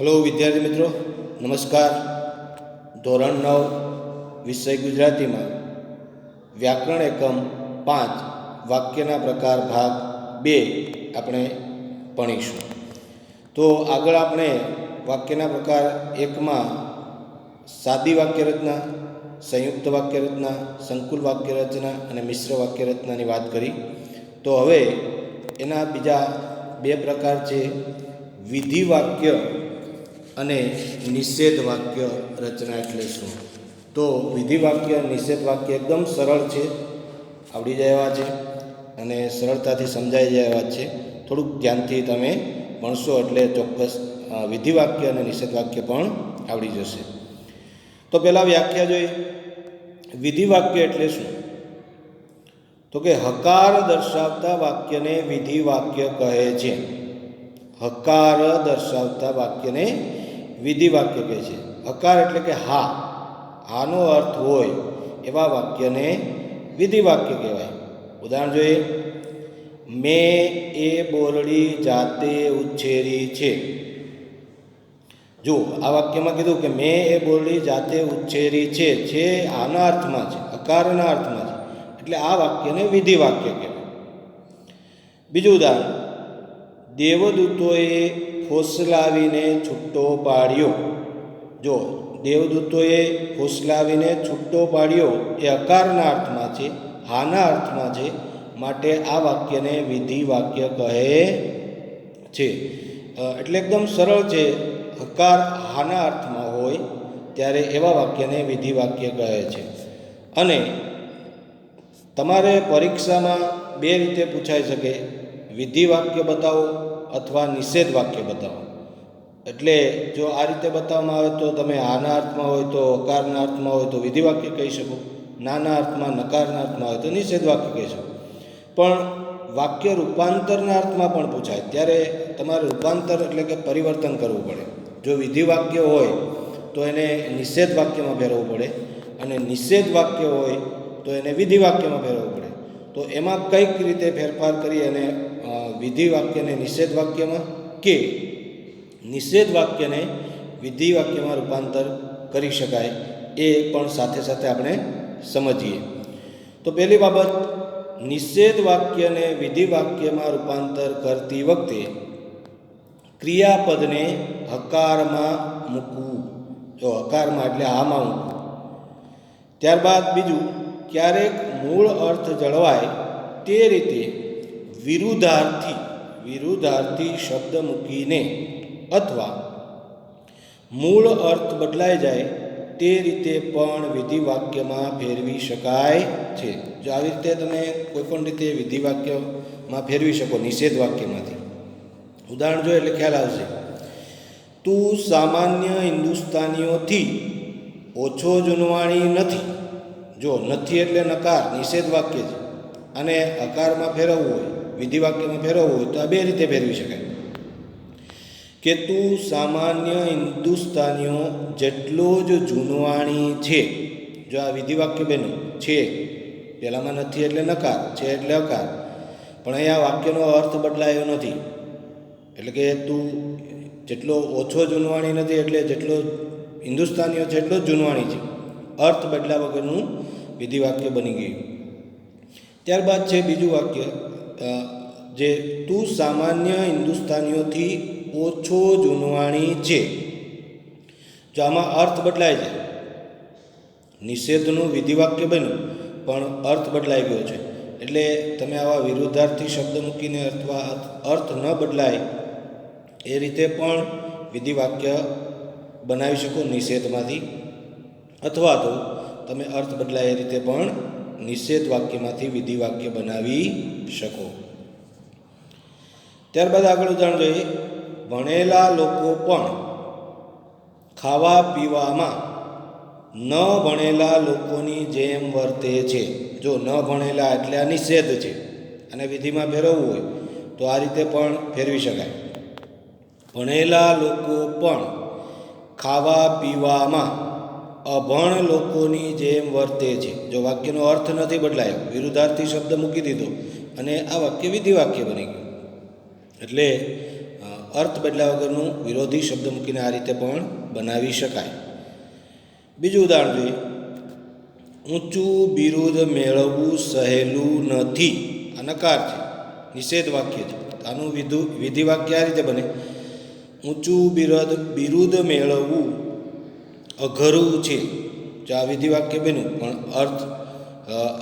Hello વિદ્યાર્થી મિત્રો. નમસ્કાર. ધોરણ નવ, વિષય ગુજરાતીમાં. વ્યાકરણ એકમ પાંચ, વાક્યના પ્રકાર ભાગ બે આપણે ભણીશું. તો આગળ આપણે વાક્યના પ્રકાર એકમાં સાદી વાક્ય રચના સંયુક્ત વાક્ય રચના સંકુલ વાક્ય રચના અને મિશ્ર વાક્ય રચનાની વાત કરી. તો હવે એના બીજા બે પ્રકાર છે. વિધિ વાક્ય અને નિષેધ વાક્ય રચના એટલે શું? તો વિધિ વાક્ય, નિષેધ વાક્ય એકદમ સરળ છે. આવડી જાય એવા છે અને સરળતાથી સમજાઈ જાય એવા છે. થોડુંક ધ્યાનથી તમે ભણશો એટલે ચોક્કસ વિધિ વાક્ય અને નિષેધ વાક્ય પણ આવડી જશે. તો પહેલાં વ્યાખ્યા જોઈએ. વિધિ વાક્ય એટલે શું? તો કે હકાર દર્શાવતા વાક્યને વિધિ વાક્ય કહે છે. હકાર દર્શાવતા વાક્યને વિધિ વાક્ય કહે છે. હકાર એટલે કે હા. હાનો અર્થ હોય એવા વાક્યને વિધિ વાક્ય કહેવાય. ઉદાહરણ જોઈએ. મેં એ બોરડી જાતે ઉછેરી છે. જો, આ વાક્યમાં કીધું કે મેં એ બોરડી જાતે ઉછેરી છે છે આના અર્થમાં છે, હકારના અર્થમાં છે. એટલે આ વાક્યને વિધિ વાક્ય કહેવાય. બીજું ઉદાહરણ. દેવદૂતોએ ફોસલાવીને છૂટો પાડ્યો. જો દેવદૂતોએ ફોસલાવીને છૂટો પાડ્યો એ અકારના અર્થમાં છે, હાના અર્થમાં છે, માટે આ વાક્યને વિધિ વાક્ય કહે છે. એટલે એકદમ સરળ છે હકાર હાના અર્થમાં હોય ત્યારે એવા વાક્યને વિધિ વાક્ય કહે છે. અને તમારે પરીક્ષામાં બે રીતે પૂછાઈ શકે. વિધિ વાક્ય બતાવો અથવા નિષેધ વાક્ય બતાવો. એટલે જો આ રીતે બતાવવામાં આવે તો તમે આના અર્થમાં હોય તો હકારના અર્થમાં હોય તો વિધિ વાક્ય કહી શકો. નાના અર્થમાં નકારના અર્થમાં હોય તો નિષેધ વાક્ય કહી શકો. પણ વાક્ય રૂપાંતરના અર્થમાં પણ પૂછાય. ત્યારે તમારે રૂપાંતર એટલે કે પરિવર્તન કરવું પડે. જો વિધિ વાક્ય હોય તો એને નિષેધ વાક્યમાં ફેરવવું પડે અને નિષેધ વાક્ય હોય તો એને વિધિ વાક્યમાં ફેરવવું પડે. તો એમાં કંઈક રીતે ફેરફાર કરી અને વિધિ વાક્યને નિષેધ વાક્યમાં કે નિષેધ વાક્યને વિધિ વાક્યમાં રૂપાંતર કરી શકાય એ પણ સાથે સાથે આપણે સમજીએ. તો પહેલી બાબત નિષેધ વાક્યને વિધિ વાક્યમાં રૂપાંતર કરતી વખતે ક્રિયાપદને હકારમાં મૂકવું. જો હકારમાં એટલે આમાં મૂકવું. ત્યારબાદ બીજું, ક્યારેક મૂળ અર્થ જળવાય તે રીતે વિરુદ્ધાર્થી વિરુદ્ધાર્થી શબ્દ મૂકીને અથવા મૂળ અર્થ બદલાઈ જાય, તે રીતે પણ વિધિવાક્યમાં ફેરવી શકાય છે. જો આવી રીતે તમે કોઈપણ રીતે વિધિવાક્યમાં ફેરવી શકો નિષેધ વાક્યમાંથી ઉદાહરણ જોઈએ એટલે ખ્યાલ આવશે. તું સામાન્ય હિન્દુસ્તાનીઓથી ઓછો જુનવાણી નથી. જો નથી એટલે નકાર નિષેધ વાક્ય છે. અને અકારમાં ફેરવવું હોય. વિધિ વાક્યમાં ફેરવવું હોય તો આ બે રીતે ફેરવી શકાય. કે તું સામાન્ય હિન્દુસ્તાનીઓ જેટલો જ જૂનવાણી છે, જો આ વિધિ વાક્ય બન્યું છે, પહેલાંમાં નથી એટલે નકાર, છે એટલે અકાર, પણ અહીંયા વાક્યનો અર્થ બદલાયો નથી. એટલે કે તું જેટલો ઓછો જૂનવાણી નથી એટલે જેટલો હિન્દુસ્તાનીઓ છે એટલો જ જૂનવાણી છે. અર્થ બદલા વગરનું વિધિ વાક્ય બની ગયું. ત્યારબાદ છે બીજું વાક્ય જે તું સામાન્ય હિન્દુસ્તાનીઓથી ઓછો જૂનવાણી છે. જો આમાં અર્થ બદલાય છે? નિષેધનું વિધિવાક્ય બન્યું, પણ અર્થ બદલાઈ ગયો છે. એટલે તમે આવા વિરુદ્ધાર્થી શબ્દ મૂકીને અથવા અર્થ ન બદલાય, એ રીતે પણ વિધિવાક્ય બનાવી શકો નિષેધમાંથી. અથવા તો તમે અર્થ બદલાય એ રીતે પણ નિષેધ વાક્યમાંથી વિધિ વાક્ય બનાવી શકો. ત્યારબાદ આગળ ઉદાહરણ જોઈએ. ભણેલા લોકો પણ ખાવા પીવામાં ન ભણેલા લોકોની જેમ વર્તે છે. જો ન ભણેલા એટલે આ નિષેધ છે અને વિધિમાં ફેરવવું હોય, તો આ રીતે પણ ફેરવી શકાય. ભણેલા લોકો પણ ખાવા પીવામાં અભણ લોકોની જેમ વર્તે છે. જો વાક્યનો અર્થ નથી બદલાયો, વિરુદ્ધાર્થી શબ્દ મૂકી દીધો અને આ વાક્ય વિધિ વાક્ય બની ગયું. એટલે અર્થ બદલ્યા વગરનું વિરોધી શબ્દ મૂકીને આ રીતે પણ બનાવી શકાય. બીજું ઉદાહરણ જોઈએ. ઊંચું બિરુદ મેળવવું સહેલું નથી. આ નકાર છે. નિષેધ વાક્ય છે. આનું વિધુ વિધિ વાક્ય આ રીતે બને. ઊંચું બિરદ, બિરુદ મેળવવું અઘરું છે. જો આ વિધિ વાક્ય બન્યું, પણ અર્થ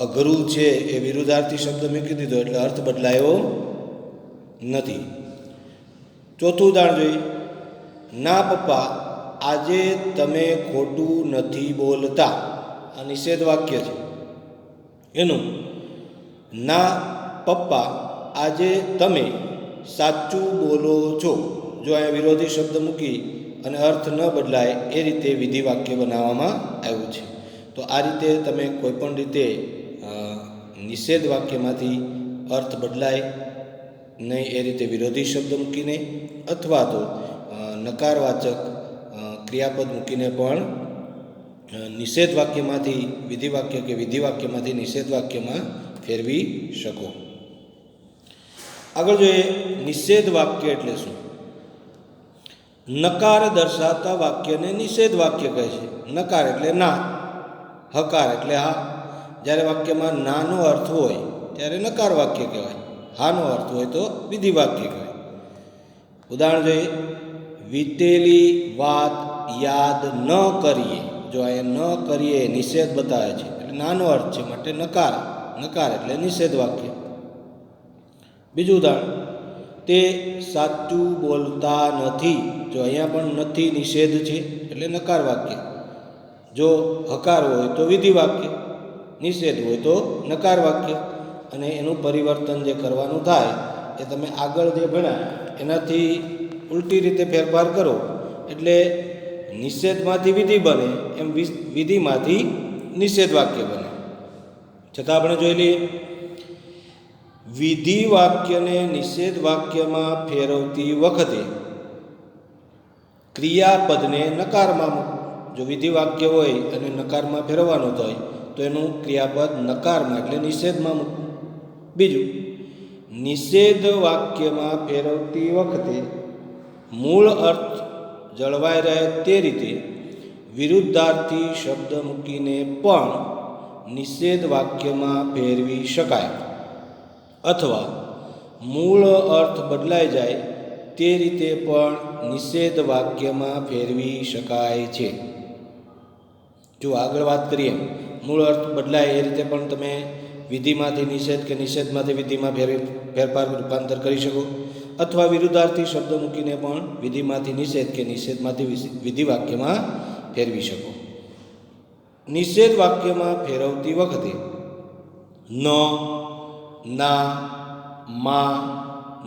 અઘરું છે એ વિરુદ્ધાર્થી શબ્દ મૂકી દીધો એટલે અર્થ બદલાયો નથી. ચોથું ઉદાહરણ જોઈએ. ના પપ્પા, આજે તમે ખોટું નથી બોલતા. આ નિષેધ વાક્ય છે. એનું, ના પપ્પા, આજે તમે સાચું બોલો છો. જો અહીંયા વિરોધી શબ્દ મૂકી અને અર્થ ન બદલાય એ રીતે વિધિ વાક્ય બનાવવામાં આવ્યું છે. તો આ રીતે તમે કોઈપણ રીતે નિષેધ વાક્યમાંથી અર્થ બદલાય નહીં એ રીતે વિરોધી શબ્દ મૂકીને અથવા તો નકારવાચક ક્રિયાપદ મૂકીને પણ નિષેધ વાક્યમાંથી વિધિ વાક્ય કે વિધિ વાક્યમાંથી નિષેધ વાક્યમાં ફેરવી શકો. આગળ જોઈએ નિષેધ વાક્ય એટલે શું? નકાર દર્શાવતા વાક્યને નિષેધ વાક્ય કહે છે. નકાર એટલે ના. હકાર એટલે હા. જ્યારે વાક્યમાં નાનો અર્થ હોય, ત્યારે નકાર વાક્ય કહેવાય. હાનો અર્થ હોય તો વિધિ વાક્ય કહેવાય. ઉદાહરણ જોઈએ. વીતેલી વાત યાદ ન કરીએ. જો અહીંયા ન કરીએ નિષેધ બતાવે છે. એટલે નાનો અર્થ છે માટે નકાર. નકાર એટલે નિષેધ વાક્ય. બીજું ઉદાહરણ. તે સાચું બોલતા નથી, જો અહીંયા પણ નથી નિષેધ છે, એટલે નકાર વાક્ય. જો હકાર હોય તો વિધિ વાક્ય, નિષેધ હોય તો નકાર વાક્ય. અને એનું પરિવર્તન જે કરવાનું થાય, એ તમે આગળ જે ભણ્યા, એનાથી ઉલટી રીતે ફેરફાર કરો. એટલે નિષેધમાંથી વિધિ બને, એમ વિધિમાંથી નિષેધ વાક્ય બને. છતાં આપણે જોઈ લઈએ વિધિ વાક્યને નિષેધ વાક્યમાં ફેરવતી વખતે ક્રિયાપદને નકારમાં જો વિધિ વાક્ય હોય અને નકારમાં ફેરવવાનું થાય તો એનું ક્રિયાપદ નકારમાં એટલે નિષેધમાં મૂકવું બીજું નિષેધ વાક્યમાં ફેરવતી વખતે મૂળ અર્થ જળવાઈ રહે તે રીતે વિરુદ્ધાર્થી શબ્દ મૂકીને પણ નિષેધ વાક્યમાં ફેરવી શકાય. અથવા મૂળ અર્થ બદલાઈ જાય તે રીતે પણ નિષેધ વાક્યમાં ફેરવી શકાય છે. જો આગળ વાત કરીએ, મૂળ અર્થ બદલાય એ રીતે પણ તમે વિધિમાંથી નિષેધ કે નિષેધમાંથી વિધિમાં ફેરવી, ફેરફાર રૂપાંતર કરી શકો. અથવા વિરુદ્ધાર્થી શબ્દ મૂકીને પણ વિધિમાંથી નિષેધ કે નિષેધમાંથી વિધિ વાક્યમાં ફેરવી શકો. નિષેધ વાક્યમાં ફેરવતી વખતે ન ના, માં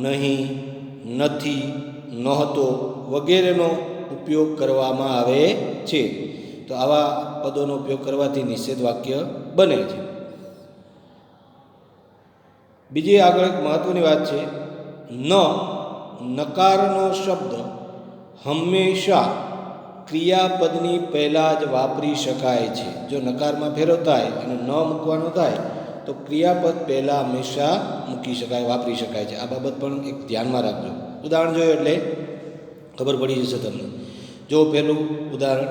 નહીં, નથી, નહોતો વગેરેનો ઉપયોગ કરવામાં આવે છે. તો આવા પદોનો ઉપયોગ કરવાથી નિષેધ વાક્ય બને છે. બીજી આગળ એક મહત્વની વાત છે. ન, નકારનો શબ્દ હંમેશા ક્રિયાપદની પહેલાં જ વાપરી શકાય છે. જો નકારમાં ફેરવતાય અને ન મૂકવાનું થાય તો ક્રિયાપદ પહેલાં હંમેશા મૂકી શકાય, વાપરી શકાય છે. આ બાબત પણ એક ધ્યાનમાં રાખજો. ઉદાહરણ જોયું એટલે ખબર પડી જશે તમને. જો પહેલું ઉદાહરણ,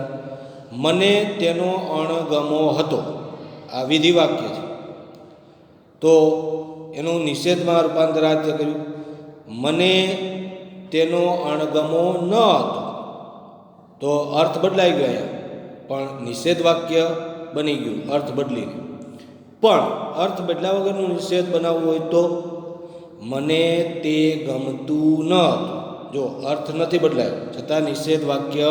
મને તેનો અણગમો હતો આ વિધિ વાક્ય છે. તો એનું નિષેધમાં રૂપાંતર કર્યું. મને તેનો અણગમો ન હતો તો અર્થ બદલાઈ ગયો પણ નિષેધ વાક્ય બની ગયું, અર્થ બદલીને. પણ અર્થ બદલાવ વગરનું નિષેધ બનાવવો હોય તો મને તે ગમતું ન જો અર્થ નથી બદલાયો, છતાં નિષેધ વાક્ય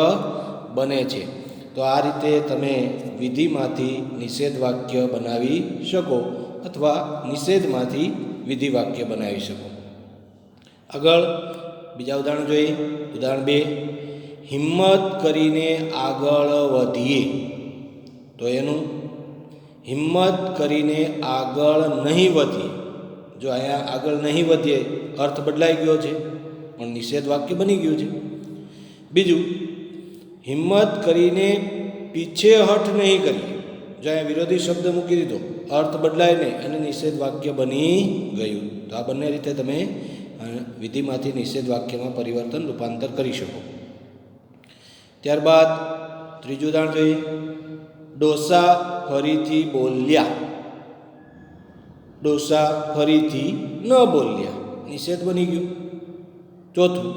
બને છે. તો આ રીતે તમે વિધિમાંથી નિષેધ વાક્ય બનાવી શકો અથવા નિષેધમાંથી વિધિ વાક્ય બનાવી શકો. આગળ બીજા ઉદાહરણ જોઈએ. ઉદાહરણ બે. હિંમત કરીને આગળ વધીએ. તો એનું હિંમત કરીને આગળ નહીં વધીએ. જો અહીંયા આગળ નહીં વધીએ, અર્થ બદલાઈ ગયો છે, પણ નિષેધ વાક્ય બની ગયું છે. બીજું, હિંમત કરીને પીછેહઠ નહીં કરીએ. જો અહીંયા વિરોધી શબ્દ મૂકી દીધો, અર્થ બદલાય નહીં અને નિષેધ વાક્ય બની ગયું. તો આ બંને રીતે તમે વિધિમાંથી નિષેધ વાક્યમાં પરિવર્તન રૂપાંતર કરી શકો. ત્યારબાદ ત્રીજું ઉદાહરણ જોઈએ. ડોસા ફરીથી બોલ્યા. ડોસા ફરીથી ન બોલ્યા. નિષેધ બની ગયો. ચોથું,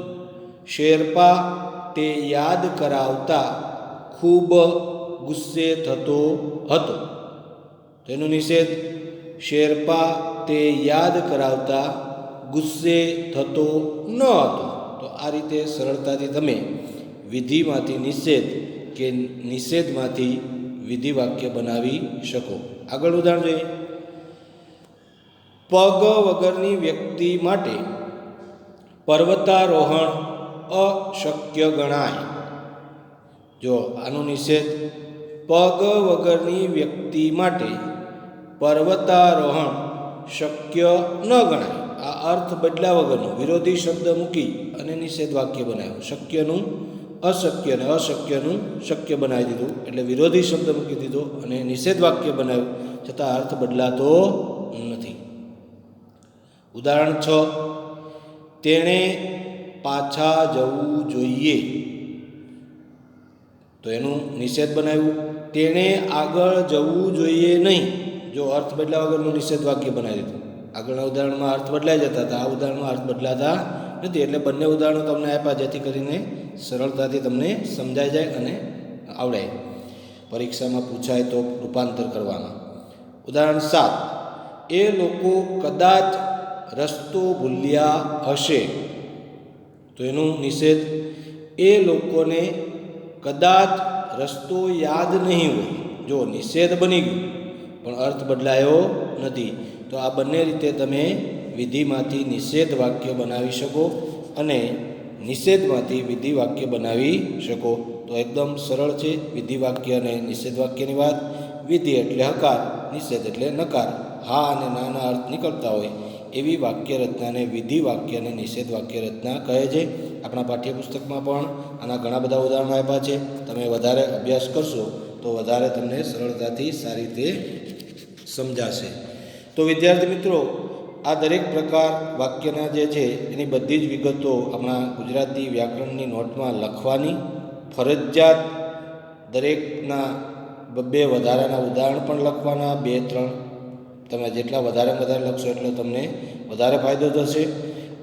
શેરપા તે યાદ કરાવતા ખૂબ ગુસ્સે થતો હતો. તેનો નિષેધ, શેરપા તે યાદ કરાવતા ગુસ્સે થતો ન હતો. તો આ રીતે સરળતાથી તમે વિધિમાંથી નિષેધ કે નિષેધમાંથી વિધિ વાક્ય બનાવી શકો. આગળ ઉદાહરણ જોઈએ. પગ વગરની વ્યક્તિ માટે પર્વતારોહણ અશક્ય ગણાય. જો આનો નિષેધ, પગ વગરની વ્યક્તિ માટે પર્વતારોહણ શક્ય ન ગણાય. આ અર્થ બદલા વગરનો. વિરોધી શબ્દ મૂકી અને નિષેધ વાક્ય બનાવ્યું શક્યનું અશક્ય અને અશક્યનું શક્ય બનાવી દીધું. એટલે વિરોધી શબ્દ મૂકી દીધો અને નિષેધ વાક્ય બનાવ્યું. છતાં અર્થ બદલાતો નથી. ઉદાહરણ છ. તેણે પાછા જવું જોઈએ. તો એનું નિષેધ બનાવ્યું. તેણે આગળ જવું જોઈએ નહીં. જો અર્થ બદલાવ વગરનું નિષેધ વાક્ય બનાવી દીધું. આગળના ઉદાહરણમાં અર્થ બદલાઈ જતા હતા. આ ઉદાહરણમાં અર્થ બદલાતા નથી, એટલે બંને ઉદાહરણો તમને આપ્યા જેથી કરીને સરળતાથી તમને સમજાઈ જાય અને આવડે. પરીક્ષામાં પૂછાય તો રૂપાંતર કરવાના. ઉદાહરણ સાત. એ લોકો કદાચ રસ્તો ભૂલ્યા હશે. તો એનું નિષેધ, એ લોકોને કદાચ રસ્તો યાદ નહીં હોય. જો નિષેધ બની ગયો, પણ અર્થ બદલાયો નથી, તો આ બંને રીતે તમે વિધિમાંથી નિષેધ વાક્ય બનાવી શકો અને નિષેધમાંથી વિધિ વાક્ય બનાવી શકો. તો એકદમ સરળ છે વિધિ વાક્ય અને નિષેધ વાક્યની વાત. વિધિ એટલે હકાર, નિષેધ એટલે નકાર. હા અને નાના અર્થ નીકળતા હોય એવી વાક્ય રચનાને વિધિ વાક્ય અને નિષેધ વાક્ય રચના કહે છે. આપણા પાઠ્યપુસ્તકમાં પણ આના ઘણા બધા ઉદાહરણો આપ્યા છે. તમે વધારે અભ્યાસ કરશો તો વધારે તમને સરળતાથી સારી રીતે સમજાશે. તો વિદ્યાર્થી મિત્રો આ દરેક પ્રકાર વાક્યના જે છે, એની બધી જ વિગતો આપણા ગુજરાતી વ્યાકરણની નોટમાં લખવાની. ફરજિયાત દરેકના બબ્બે વધારાના ઉદાહરણ પણ લખવાના, બે, ત્રણ. તમે જેટલા વધારે વધારે લખશો એટલો તમને વધારે ફાયદો થશે.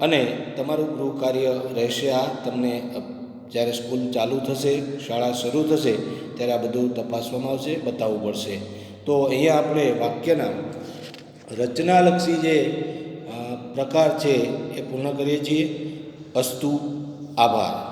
અને તમારું ગૃહ કાર્ય રહેશે આ. તમને જ્યારે સ્કૂલ ચાલુ થશે, શાળા શરૂ થશે, ત્યારે આ બધું તપાસવામાં આવશે, બતાવવું પડશે. તો અહીંયા આપણે વાક્યના રચનાલક્ષી જે પ્રકાર છે એ પૂર્ણ કરીએ છીએ. અસ્તુ આભાર.